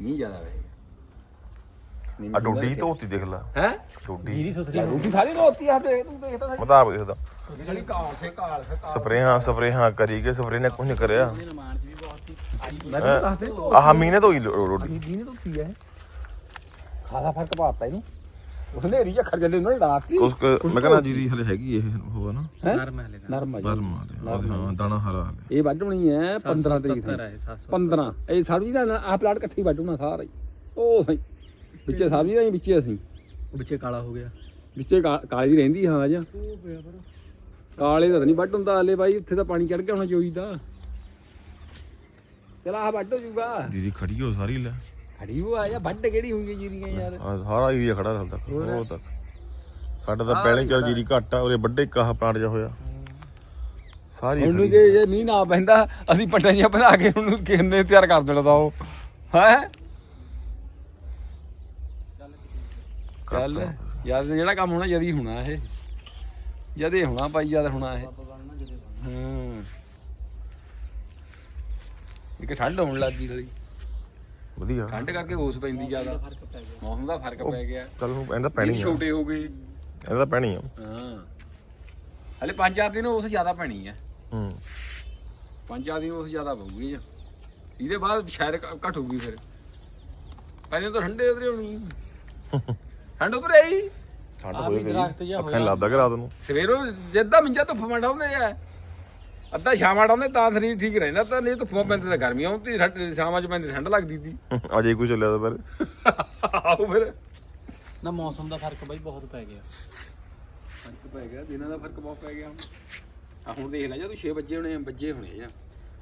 ਮੀਂਹ ਜ਼ਿਆਦਾ ਪਏਗਾ ਆ ਡੋਡੀ ਧੋਤੀ ਦੇਖ ਲੈ। ਹੈ? ਡੋਡੀ। ਜੀਰੀ ਸੁਥਰੀ ਰੋਟੀ ਸਾਰੀ ਰੋਤੀ ਆ ਦੇਖ ਤੂੰ ਦੇਖਦਾ ਮੈਂ ਤਾਂ ਆਪ ਦੇਖਦਾ ਸਹੀ ਜਿਹੜੀ ਕਾਲ ਸੇ ਕਾਲ ਸੇ ਕਾਲ ਸਪਰੇਹਾਂ ਸਪਰੇਹਾਂ ਕਰੀ ਕੇ ਸਪਰੇ ਨੇ ਕੁਝ ਨਹੀਂ ਕਰਿਆ। ਰਮਾਨ ਚ ਵੀ ਬਹੁਤ ਹੀ? ਮੈਂ ਤੈਨੂੰ ਦੱਸ ਦੇ ਆਹ ਮੀਨੇ ਧੋਈ ਰੋਡੀ ਮੀਂਹ ਨੇ ਧੋਤੀ ਹੈ ਖਾਸਾ ਫ਼ਰਕ ਪਾਤਾ ਇਹਨੂੰ। ਉਸ ਨੇਰੀ ਜਾਂ ਖੜ ਜਾਂਦੇ ਉਹਨਾਂ ਨੇ ਲਾਤੀ। ਉਸ ਕ- ਮੈਂ ਕਹਿੰਦਾ ਜੀਰੀ ਹਲੇ ਹੈਗੀ ਇਹ ਉਹ ਨਾ। ਨਰਮ ਹਲੇ ਨਰਮ ਆ ਜੀ। ਬਰਮ ਹਾਂ ਦਾਣਾ ਹਰਾ ਹਲੇ ਇਹ ਵੱਢਣੀ ਹੈ 15 ਤਰੀਕ ਨੂੰ ਹੈ 700 15 ਇਹ ਸਾਰੀ ਦਾ ਆਹ ਪਲਾਟ ਇਕੱਠੀ ਵੱਢਣਾ ਸਾਰਾ ਹੀ। ਉਹ ਸਹੀ। ਵਿੱਚੇ ਸਾਰੀ ਦਾ ਹੀ ਵਿੱਚੇ ਅਸੀਂ। ਵਿੱਚੇ ਕਾਲਾ ਹੋ ਗਿਆ। ਵਿੱਚੇ ਕਾ- ਕਾਲੀ ਰਹਿੰਦੀ ਹਾਂ ਜਾਂ। ਕਾਲੇ ਦਾ ਤਾਂ ਨਹੀਂ ਵੱਢ ਹੁੰਦਾ ਹਲੇ ਬਾਈ ਉੱਥੇ ਤਾਂ ਪਾਣੀ ਚੜ ਗਿਆ ਹੋਣਾ ਚੋਈ ਦਾ। ਚਲ ਆਹ ਵੱਢ ਹੋ ਜੂਗਾ। ਜੀਰੀ ਖੜੀ ਹੋ ਸਾਰੀ ਲੈ। ਖੜੀ ਉਹ ਆ ਜਾ ਵੱਢ ਕਿਹੜੀ ਹੋਈ ਹੈ ਜੀਰੀਆਂ ਯਾਰ? ਆ ਸਾਰਾ ਏਰੀਆ ਖੜਾ ਹਾਲ ਤੱਕ ਉਹ ਤੱਕ। ਸਾਡਾ ਤਾਂ ਪਹਿਲੇ ਚੱਲ ਜੀਰੀ ਘੱਟ ਆ ਉਹਦੇ ਵੱਡੇ ਕਾਹ ਪਲਾਂਟ ਜਾ ਹੋਇਆ। ਸਾਰੀ ਉਹਨੂੰ ਜੇ ਜੇ ਮੀਂਹ ਨਾ ਪੈਂਦਾ ਅਸੀਂ ਪੱਟਾਂ ਜੀਆਂ ਬਣਾ ਕੇ ਉਹਨੂੰ ਕਿੰਨੇ ਤਿਆਰ ਕਰ ਦੇਣਾ ਤਾਂ ਉਹ। ਹੈ? ਚੱਲ ਯਾਰ ਜਿਹੜਾ ਕੰਮ ਹੋਣਾ ਜਦੀ ਹੋਣਾ ਇਹ। ਜਦੇ ਹੋਣਾ ਭਾਈ ਜਦ ਹੋਣਾ ਇਹ। ਹਾਂ। ਇੱਕ ਠੰਡ ਹੋਣ ਲੱਗੀ ਗਲੀ ਵਧੀਆ। ਠੰਡ ਕਰਕੇ ਹੋਸ ਪੈਂਦੀ ਜ਼ਿਆਦਾ। ਮੌਸਮ ਦਾ ਫ਼ਰਕ ਪੈ ਗਿਆ। ਚੱਲ ਇਹਦਾ ਪੈਣੀ ਆ। ਛੋਟੇ ਹੋ ਗਏ। ਇਹਦਾ ਪੈਣੀ ਆ। ਹਾਂ। ਹਲੇ ਪੰਜ ਚਾਰ ਦਿਨ ਉਸ ਜ਼ਿਆਦਾ ਪੈਣੀ ਹੈ ਹੂੰ। ਪੰਜ ਚਾਰ ਦਿਨ ਉਸ ਜ਼ਿਆਦਾ ਪਊਗੀ ਇਹਦੇ ਬਾਅਦ ਸ਼ਾਇਦ ਘਟੂਗੀ ਫਿਰ। ਪਹਿਲੇ ਤਾਂ ਠੰਡੇ ਉਧਰੇ ਹੋਣੀ। ਠੰਡ ਉਧਰੇ ਆਈ ਠੰਡ ਦਰਖਤ ਜਿਹਾ ਅੱਖਾਂ ਲੱਗਦਾ ਕਿ ਰਾਤ ਨੂੰ। ਸਵੇਰੋਂ ਜਿੱਦਾਂ ਮਿੰਜਾ ਧੁੱਪ ਮੰਡਾਉਂਦੇ ਆ। ਅੱਧਾ ਸ਼ਾਮਾਂ ਡਾਉਂਦੇ ਤਾਂ ਸਰੀਰ ਠੀਕ ਰਹਿੰਦਾ ਤਾਂ ਨਹੀਂ ਧੁੱਪਾਂ ਪੈਂਦੇ ਤਾਂ ਗਰਮੀਆਂ ਹੁੰਦੀ ਠੰਡ- ਸ਼ਾਮਾਂ ਚ ਪੈਂਦੀ ਠੰਡ ਲੱਗਦੀ ਸੀ। ਅਜੇ ਕੋਈ ਚੱਲਿਆ ਤਾਂ ਪਰ ਆਹੋ ਫਿਰ। ਨਾ ਮੌਸਮ ਦਾ ਫ਼ਰਕ ਬਾਈ ਬਹੁਤ ਪੈ ਗਿਆ। ਫ਼ਰਕ ਪੈ ਗਿਆ ਦਿਨਾਂ ਦਾ ਫ਼ਰਕ ਬਹੁਤ ਪੈ ਗਿਆ ਆ ਹੁਣ ਦੇਖ ਲੈ ਜਾ ਤੂੰ 6 ਵਜੇ ਹੋਣੇ ਵੱਜੇ ਹੋਣੇ ਜਾਂ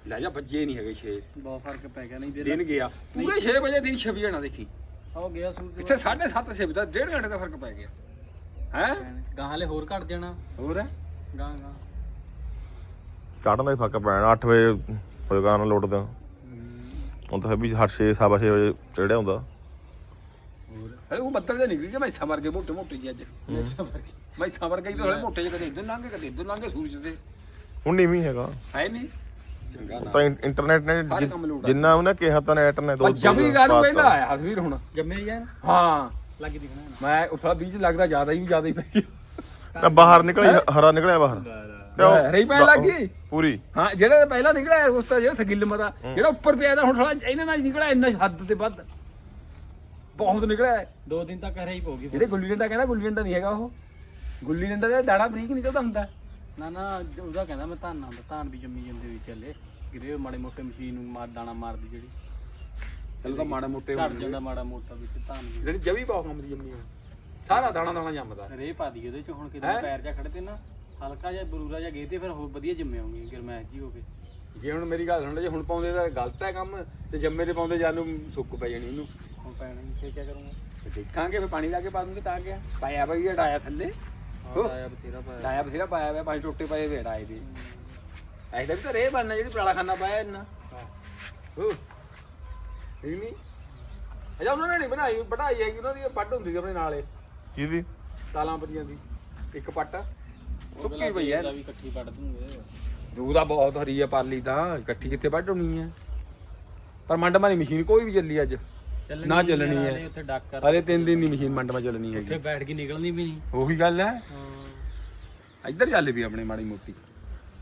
ਲੈ ਜਾ ਵੱਜੇ ਨਹੀਂ ਹੈਗੇ 6 ਬਹੁਤ ਫ਼ਰਕ ਪੈ ਗਿਆ ਨਹੀਂ ਦਿਨ ਗਿਆ। ਪੂਰੇ 6 ਵਜੇ ਦਿਨ ਛਵੀ ਜਾਣਾ ਦੇਖੀ। ਹੋ ਗਿਆ ਸੂਰਜ ਇੱਥੇ 7:30 ਛੇ ਦਾ ਡੇਢ ਘੰਟੇ ਦਾ ਫ਼ਰਕ ਪੈ ਗਿਆ। ਹੈ? ਗਾਂ ਹਲੇ ਹੋਰ ਘਟ ਜਾਣਾ। ਹੋਰ? ਹੈ ਗਾਂ ਗਾਂ ਚੜਨ ਦਾ ਹੀ ਫ਼ਰਕ ਪੈਣਾ 8 ਵਜੇ ਗਾਣਾ ਲੋਟਦੇ। ਹੁਣ ਤਾਂ ਫਿਰ ਵੀ 6 ਸਵਾ 6 ਵਜੇ ਚੜਿਆ ਹੁੰਦਾ। ਹਲੇ ਉਹ ਬੱਦਲ ਜੇ ਨਿਕਲ ਗਏ ਮੈਸਾਂ ਵਰਗੇ ਮੋਟੇ ਮੋਟੇ ਜਿਹੇ ਅੱਜ। ਵਰਗੇ। ਹੀ ਤਾਂ ਹਲੇ ਮੋਟੇ ਜਿਹੇ ਕਦੇ ਇੱਧਰ ਲੰਘੇ ਕਦੇ ਇੱਧਰ ਲੰਘੇ ਸੂਰਜ ਦੇ। ਹੁਣ ਨਹੀਂ ਵੀ ਹੈਗਾ। ਹੈ ਨਹੀਂ ਚੰਗਾ ਤਾਂ ਇੰਟਰਨੈਟ ਨੇ ਜਿ-। ਜਿੰਨਾ ਉਹਨੇ ਕਿਹਾ ਤਾਂ ਨੈਟ ਨੇ ਦੋ ਜਮੀ ਗੱਲ ਨੂੰ ਕਹਿੰਦਾ ਆਇਆ ਹਸਵੀਰ ਹੁਣ। ਜੰਮੇ ਹਾਂ ਲੱਗ ਦਿਖਣਾ ਮੈਂ ਉਫਲਾ ਬੀਜ ਲੱਗਦਾ ਜ਼ਿਆਦਾ ਹੀ ਜ਼ਿਆਦਾ ਹੀ ਪੈ ਗਿਆ ਮੈਂ ਬਾਹਰ ਨਿਕਲਿਆ ਹਰਾ ਨਿਕਲਿਆ ਬਾਹਰ। ਕਿਉਂ? ਰਹੀ ਪੈਣ ਲੱਗ ਗਈ? ਪੂਰੀ। ਹਾਂ ਜਿਹੜਾ ਪਹਿਲਾਂ ਨਿਕਲਿਆ ਉਸ ਤੋਂ ਜਿਹੜਾ ਸਗਿੱਲ ਮਦਾ ਜਿਹੜਾ ਉੱਪਰ ਪਿਆ ਤਾਂ ਹੁਣ ਥੋੜਾ ਇਹਨਾਂ ਨਾਲ ਹੀ ਨਿਕਲਿਆ ਇੰਨਾ ਹੱਦ ਤੇ ਵੱਧ। ਬਹੁਤ ਨਿਕਲਿਆ। ਦੋ ਦਿਨ ਤੱਕ ਹਰੇ ਹੀ ਪਊਗੀ ਜਿਹੜੇ ਗੁੱਲੀ ਡੰਡਾ ਕਹਿੰਦਾ ਗੁੱਲੀ ਡੰਡਾ ਨਹੀਂ ਹੈਗਾ ਉਹ। ਗੁੱਲੀ ਡੰਡਾ ਦਾ ਦਾਣਾ ਬਰੀਕ ਨਿਕਲਦਾ ਹੁੰਦਾ। ਨਾ ਨਾ ਉਹਦਾ ਕਹਿੰਦਾ ਮੈਂ ਧਾਨਾਂ ਦਾ ਧਾਨ ਵੀ ਜੰਮੀ ਜਾਂਦੇ ਵੀ ਚੱਲੇ। ਗਿਰੇ ਮਾੜੇ ਮੋਟੇ ਮਸ਼ੀਨ ਨੂੰ ਮਾਰ ਦਾਣਾ ਮਾਰਦੀ ਜਿਹੜੀ। ਚਲੋ ਤਾਂ ਮਾੜਾ ਮੋਟੇ ਘੜ ਜਾਂਦਾ ਮਾੜਾ ਮੋਟਾ ਵਿੱਚ ਧਾਨ ਵੀ। ਜਿਹੜੀ ਜਵੀ ਬਹੁਤ ਕੰਮਦੀ ਜੰਮੀ ਆ। ਸਾਰਾ ਦਾਣਾ ਦਾਣਾ ਜੰਮਦਾ। ਰੇ ਪਾ ਦੀ ਉਹਦੇ ਚ ਹੁਣ ਕਿਤੇ? ਪੈਰ ਜਾ ਖੜੇ ਤੇ ਨਾ। ਹਲਕਾ ਜਿਹਾ ਬਰੂਰਾ ਜਿਹਾ ਗੇ ਤੇ ਫਿਰ ਹੋਰ ਵਧੀਆ ਜੰਮੇ ਹੋਣਗੇ ਗਰਮੈਸ਼ ਜੀ ਹੋ ਕੇ। ਜੇ ਹੁਣ ਮੇਰੀ ਗੱਲ ਸੁਣ ਲੈ ਜੇ ਹੁਣ ਪਾਉਂਦੇ ਤਾਂ ਗਲਤ ਹੈ ਕੰਮ ਤੇ ਜੰਮੇ ਤੇ ਪਾਉਂਦੇ ਜਾਨੂੰ ਸੁੱਕ ਪੈ ਜਾਣੀ ਉਹਨੂੰ। ਹੁਣ ਪੈਣਾ ਨਹੀਂ ਫੇਰ ਕੀ ਕਰੂੰਗਾ? ਤੇ ਦੇਖਾਂਗੇ ਫਿਰ ਪਾਣੀ ਲਾ ਕੇ ਪਾ ਦੂੰਗੇ ਤਾਂ ਗਿਆ ਪਾਇਆ ਬਈ ਇਹ ਡਾਇਆ ਥੱਲੇ। ਹੋ। ਬਥੇਰਾ ਪਾਇਆ। ਡਾਇਆ ਬਥੇਰਾ ਪਾਇਆ ਹੋਇਆ ਪੰਜ ਟੋਟੇ ਪਏ ਵੇ ਡਾਏ ਦੇ। ਐਦਾ ਵੀ ਤਾਂ ਰੇ ਬਣਨਾ ਜਿਹੜੀ ਪਰਾਲਾ ਖਾਨਾ ਪਾਇਆ ਇੰਨਾ। ਹੋ। ਠੀਕ ਨਹੀਂ ਅਜਾ ਉਹਨਾਂ ਨੇ ਨਹੀਂ ਬਣਾਈ ਬਣਾਈ ਹੈਗੀ ਉਹਨਾਂ ਦੀ ਇਹ ਪੱਟ ਹੁੰਦੀ ਸੀ ਆਪਣੇ ਨਾਲੇ। ਕਿਹਦੀ? ਤਾਲਾਂ ਪਰੀਆਂ ਦੀ ਇੱਕ ਪੱਟ। ਸੁੱਕੀ ਪਈ ਐ। ਵੀ ਇਕੱਠੀ ਦੂੰਗੇ। ਦੂ ਬਹੁਤ ਹਰੀ ਆ ਪਾਲੀ ਤਾਂ ਇਕੱਠੀ ਕਿੱਥੇ ਵੱਢ ਹੋਣੀ ਐ? ਪਰ ਮੰਡਮਾ ਦੀ ਮਸ਼ੀਨ ਕੋਈ ਵੀ ਚੱਲੀ ਅੱਜ। ਨਾ ਚੱਲਣੀ ਹੈ। ਉੱਥੇ ਹਲੇ ਤਿੰਨ ਦਿਨ ਦੀ ਮਸ਼ੀਨ ਮੰਡਮਾ ਚੱਲਣੀ ਉੱਥੇ ਹੈਗੀ ਬੈਠ ਕੇ ਨਿਕਲਣੀ ਵੀ ਨਹੀਂ। ਉਹੀ ਗੱਲ ਐ। ਇੱਧਰ ਚੱਲ ਵੀ ਆਪਣੇ ਮਾੜੀ ਮੋਟੀ।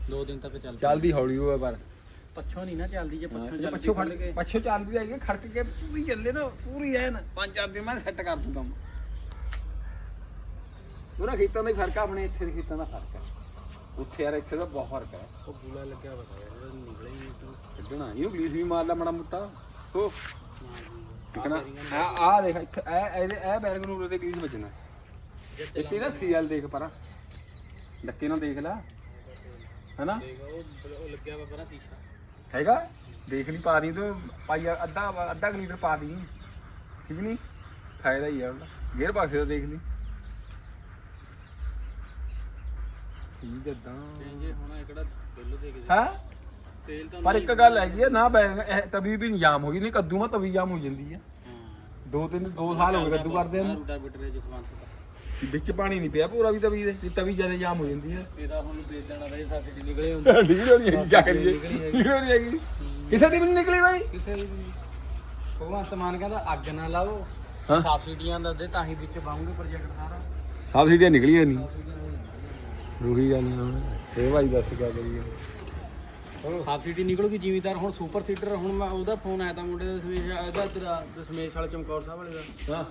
ਦੋ ਦਿਨ ਤੱਕ ਚੱਲ ਚੱਲਦੀ ਹੌਲੀ ਹੋਵੇ ਪਰ। ਪੱਛੋਂ ਨਹੀਂ ਨਾ ਚੱਲਦੀ ਜੇ ਪੱਛੋਂ ਚੱਲ ਪੱਛੋ ਫੜ ਕੇ। ਪੱਛੋ ਚੱਲ ਵੀ ਆਈਏ ਖੜਕ ਕੇ ਪੂਰੀ ਚੱਲੇ ਨਾ ਪੂਰੀ ਐ ਨਾ ਪੰਜ ਚਾਰ ਦਿਨ ਮੈਂ ਸੈੱਟ ਕਰ ਦੂੰ ਕੰਮ ਉਹਨਾਂ ਖੇਤਾਂ ਦਾ ਹੀ ਫ਼ਰਕ ਆ ਆਪਣੇ ਇੱਥੇ ਦੇ ਖੇਤਾਂ ਦਾ ਫ਼ਰਕ ਹੈ ਉੱਥੇ ਯਾਰ ਇੱਥੇ ਦਾ ਬਹੁਤ ਫ਼ਰਕ ਹੈ ਉਹ ਬੂਲਾ ਲੱਗਿਆ ਪਤਾ ਯਾਰ ਨਿਕਲੇ ਹੀ ਤੂੰ ਕੱਢਣਾ ਇਹਨੂੰ ਗਲੀਸ ਵੀ ਮਾਰ ਲਾ ਮਾੜਾ ਮੋਟਾ। ਹੋ। ਟਿਕਣਾ ਆ ਆ ਦੇਖ ਇੱਥੇ ਇਹ ਇਹਦੇ ਇਹ ਬੈਰੰਗ ਨੂੰ ਤੇ ਗਲੀਸ ਵੱਜਣਾ। ਇੱਥੇ ਨਾ ਸੀਐਲ ਦੇਖ ਪਰਾਂ। ਡੱਕੇ ਨਾਲ ਦੇਖ ਲੈ। ਹੈਨਾ? ਉਹ ਲੱਗਿਆ ਵਾ ਪਰਾਂ ਸ਼ੀਸ਼ਾ। ਹੈਗਾ? ਦੇਖ ਲਈ ਪਾ ਦੀ ਤੂੰ ਪਾਈ ਅੱਧਾ ਅੱਧਾ ਕੁ ਲੀਟਰ ਪਾ ਦੀ। ਠੀਕ ਨਹੀਂ ਫਾਇਦਾ ਹੀ ਆ ਉਹਦਾ। ਗੇਅਰ ਪਾਸੇ ਦਾ ਦੇਖ ਲਈ। ਠੀਕ ਏਦਾਂ ਜੇ ਹੁਣ ਇਹ ਕਿਹੜਾ ਬਿੱਲ ਦੇ ਕੇ ਹਾਂ? ਤੇਲ ਤਾਂ ਪਰ ਇੱਕ ਗੱਲ ਹੈਗੀ ਆ ਨਾ ਬੈ- ਇਹ ਤਵੀ ਵੀ ਨਹੀਂ ਜਾਮ ਹੋਈ ਨਹੀਂ ਕੱਦੂ ਮਾ ਤਵੀ ਜਾਮ ਹੋ ਜਾਂਦੀ ਆ। ਹਾਂ। ਦੋ ਤਿੰਨ ਦੋ ਸਾਲ ਹੋ ਗਏ ਕੱਦੂ ਕਰਦੇ ਨੂੰ। ਰੂਟਾ ਬਿਟਰੇ ਵਿੱਚ ਪਾਣੀ ਨਹੀਂ ਪਿਆ ਪੂਰਾ ਵੀ ਤਵੀ ਦੇ ਵੀ ਤਵੀ ਜ਼ਿਆਦਾ ਜਾਮ ਹੋ ਜਾਂਦੀ ਆ। ਇਹਦਾ ਹੁਣ ਵੇਚ ਦੇਣਾ ਰਹੇ ਸਾਡੇ ਨਿਕਲੇ ਹੁੰਦੇ। ਕਰੀਏ। ਨਿਕਲ ਨਹੀਂ ਹੈਗੀ। ਕਿਸੇ ਦੀ ਵੀ ਨਹੀਂ ਨਿਕਲੀ ਬਾਈ। ਕਿਸੇ ਦੀ ਵੀ ਭਗਵੰਤ ਮਾਨ ਕਹਿੰਦਾ ਅੱਗ ਨਾ ਲਾਓ। ਹਾਂ। ਸਬਸਿਡੀਆਂ ਦਾ ਦੇ ਤਾਂ ਹੀ ਵਿੱਚ ਪਾਉਂਗੇ ਪ੍ਰੋਜੈਕਟ ਸਾਰਾ। ਸਬਸਿਡੀਆਂ ਨਿਕਲੀਆਂ ਨਹੀਂ ਰੂਹੀ ਜਾਂਦੇ ਹੁਣ ਇਹ ਭਾਈ ਦੱਸ ਕਿਆ ਕਰੀਏ। ਸਬਸਿਡੀ ਨਿਕਲੂਗੀ ਜ਼ਿਮੀਦਾਰ ਹੁਣ ਸੁਪਰ ਸੀਡਰ ਹੁਣ ਮੈਂ ਉਹਦਾ ਫੋਨ ਆਇਆ ਤਾਂ ਮੁੰਡੇ ਦਾ ਸਮੇਸ਼ ਇਹਦਾ ਤੇਰਾ ਦਸ਼ਮੇਸ਼ ਵਾਲੇ ਚਮਕੌਰ ਸਾਹਿਬ ਵਾਲੇ ਦਾ। ਹਾਂ।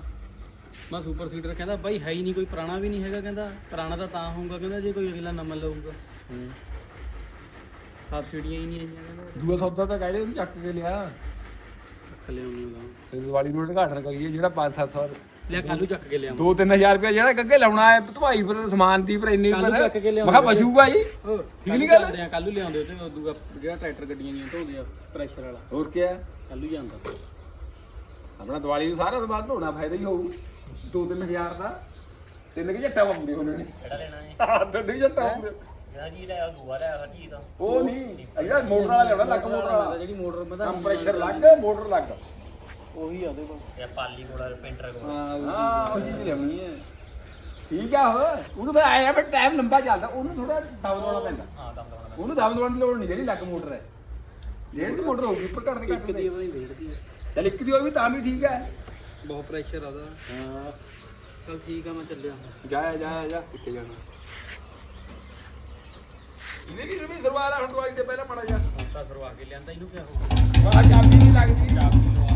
ਮੈਂ ਸੁਪਰ ਸੀਡਰ ਕਹਿੰਦਾ ਬਾਈ ਹੈ ਹੀ ਨਹੀਂ ਕੋਈ ਪੁਰਾਣਾ ਵੀ ਨਹੀਂ ਹੈਗਾ ਕਹਿੰਦਾ। ਪੁਰਾਣਾ ਤਾਂ ਤਾਂ ਹੋਊਗਾ ਕਹਿੰਦਾ ਜੇ ਕੋਈ ਅਗਲਾ ਨਵਾਂ ਲਊਗਾ। ਸਬਸਿਡੀਆਂ ਹੀ ਨਹੀਂ ਆਈਆਂ ਕਹਿੰਦਾ। ਦੂਆ ਸੌਦਾ ਤਾਂ ਕਹਿੰਦੇ ਉਹਨੂੰ ਚੱਕ ਕੇ ਲਿਆ। ਰੱਖ ਲਿਆਉਂਗਾ ਤੇ ਦੀਵਾਲੀ ਨੂੰ ਉਦਘਾਟਨ ਕਰੀਏ ਜਿਹੜਾ 5-700 ਲਿਆ ਕੱਲੂ ਚੱਕ ਕੇ ਲਿਆਉਂਗਾ 2-3000 ਰੁਪਏ ਜਿਹੜਾ ਗੱਗੇ ਲਾਉਣਾ ਹੈ ਧਵਾਈ ਪਰ ਸਮਾਨ ਦੀ ਪਰ ਇੰਨੀ ਪਰ ਮੈਂ ਕਿਹਾ ਬਚੂ ਭਾਈ ਠੀਕ ਨਹੀਂ ਗੱਲ? ਕੱਲੂ ਲਿਆਉਂਦੇ ਤੇ ਉਹ ਦੂਗਾ ਜਿਹੜਾ ਟਰੈਕਟਰ ਗੱਡੀਆਂ ਦੀਆਂ ਧੋਦੇ ਆ ਪ੍ਰੈਸ਼ਰ ਵਾਲਾ। ਹੋਰ ਕੀ ਹੈ? ਕੱਲੂ ਜਾਂਦਾ ਆਪਣਾ ਦੀਵਾਲੀ ਨੂੰ ਸਾਰਾ ਸਮਾਨ ਧੋਣਾ ਫਾਇਦਾ ਹੀ ਹੋਊ। 2-3000 ਦਾ। ਤਿੰਨ ਕਿ ਝੱਟਾ ਪਾਉਂਦੇ ਉਹਨਾਂ ਨੇ। ਕਿਹੜਾ ਲੈਣਾ ਹੈ? ਹਾਂ ਦੋਡੀ ਝੱਟਾ ਪਾਉਂਦੇ। ਉਹ ਨਹੀਂ ਇਹਦਾ ਮੋਟਰ ਵਾਲਾ ਲਿਆਉਣਾ ਲੱਕ ਮੋਟਰ ਵਾਲਾ। ਜਿਹੜੀ ਮੋਟਰ ਵਧਾ ਕੰਪਰੈਸ਼ਰ ਲੱਗ ਮੋਟਰ ਲੱਗ। ਉਹੀ ਆ ਉਹਦੇ ਕੋਲ। ਹਾਂ ਉਹ ਚੀਜ਼ ਲਿਆਉਣੀ ਹੈ। ਠੀਕ ਆ ਹੋ ਉਹਨੂੰ ਫਿਰ ਆਇਆ ਫਿਰ ਟਾਈਮ ਲੰਬਾ ਚੱਲਦਾ। ਉਹਨੂੰ ਥੋੜਾ ਦਮ ਦਵਾਉਣਾ ਪੈਂਦਾ। ਹਾਂ ਦਮ ਦਵਾਉਣਾ ਉਹਨੂੰ ਦਮ ਦਵਾਉਣ ਦੀ ਲੋੜ ਨਹੀਂ ਜਿਹੜੀ ਲੱਕ ਮੋਟਰ ਹੈ। ਡੇਢ ਦੀ ਮੋਟਰ ਹੋਊਗੀ ਉੱਪਰ ਘੱਟ ਦੀ ਘੱਟ ਦੀ ਉਹਦੀ ਵੇੜਦੀ ਆ ਚੱਲ ਇੱਕ ਦੀ ਹੋਈ ਵੀ ਤਾਂ ਵੀ ਠੀਕ ਹੈ। ਬਹੁਤ ਪ੍ਰੈਸ਼ਰ ਆ ਉਹਦਾ। ਹਾਂ। ਚਲ ਠੀਕ ਆ ਮੈਂ ਚੱਲਿਆ। ਜਾ ਜਾ ਜਾ ਕਿੱਥੇ ਜਾਣਾ। ਇਹਨੇ ਵੀ ਵੀ ਸਰਵਾ ਲਾ ਹੁਣ ਦਵਾਈ ਤੇ ਪਹਿਲਾਂ ਮੜਾ ਜਾ ਹੁਣ ਤਾਂ ਸਰਵਾ ਕੇ ਲਿਆਂਦਾ ਇਹਨੂੰ ਕਿਆ ਹੋ ਬਾਹਰ ਚਾਬੀ ਨਹੀਂ ਲੱਗਦੀ। ਨਹੀਂ ਲੱਗਦੀ